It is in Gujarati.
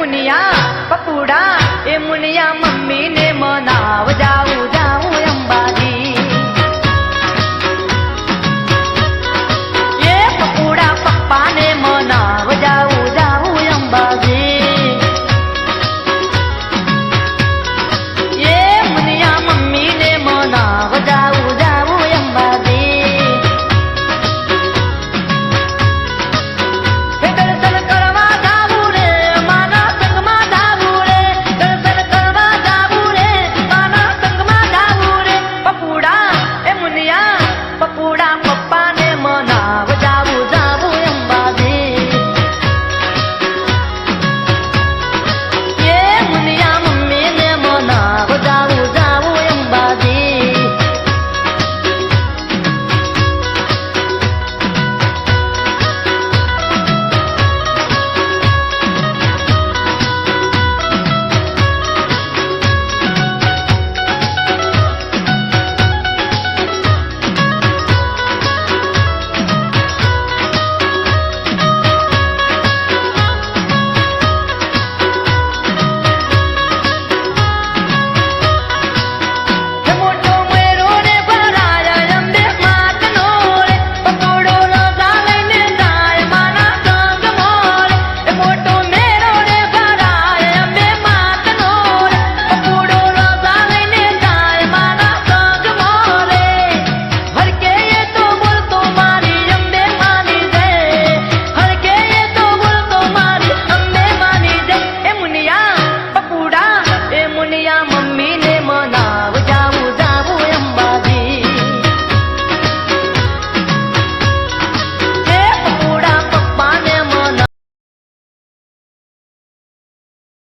મુનિયા પપુડા એ મુનિયા મમ્મીને મનાવજા.